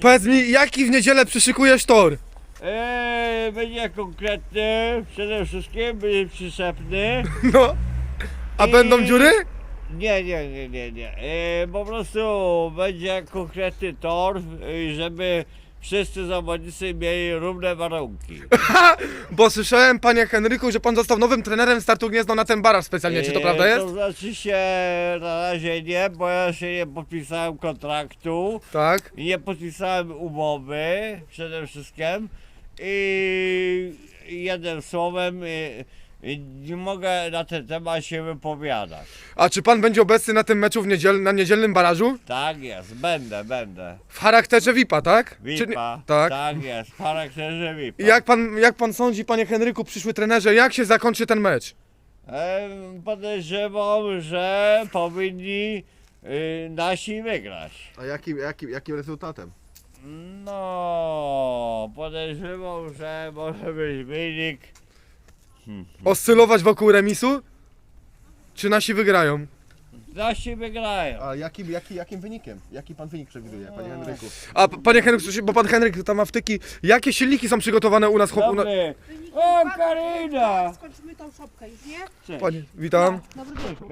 Powiedz mi, jaki w niedzielę przyszykujesz tor? Eee, będzie konkretny, przede wszystkim będzie przyczepny. No. A I- będą dziury? Nie, nie, nie, nie, nie. Eee, po prostu będzie konkretny tor, żeby wszyscy zawodnicy mieli równe warunki. Bo słyszałem, panie Henryku, że pan został nowym trenerem startu Gniezno na ten baraż specjalnie. Czy to Eee, prawda jest? To znaczy się na razie nie, bo ja się nie podpisałem kontraktu. Tak. I nie podpisałem umowy przede wszystkim i jednym słowem y, y, nie mogę na ten temat się wypowiadać. A czy pan będzie obecny na tym meczu w niedziel, na niedzielnym barażu? Tak jest, będę, będę. W charakterze VIP-a, tak? Czy nie- Wipa, tak. tak jest, w charakterze Wipa. Jak pan, jak pan sądzi, panie Henryku, przyszły trenerze, jak się zakończy ten mecz? Em, Podejrzewam, że powinni y, nasi wygrać. A jakim, jakim, jakim rezultatem? No, podejrzewam, że może być wynik Oscylować wokół remisu? Czy nasi wygrają? nasi wygrają. A jakim, jaki, jakim wynikiem? Jaki pan wynik przewiduje, panie Henryku? A p- panie Henryku, słyszy- bo pan Henryk tam ma wtyki, jakie silniki są przygotowane u nas? chłop- U na... Dobry. O, Karina! Skończymy tą szopkę już, nie? Cześć. Panie, witam. Dobry wieczór.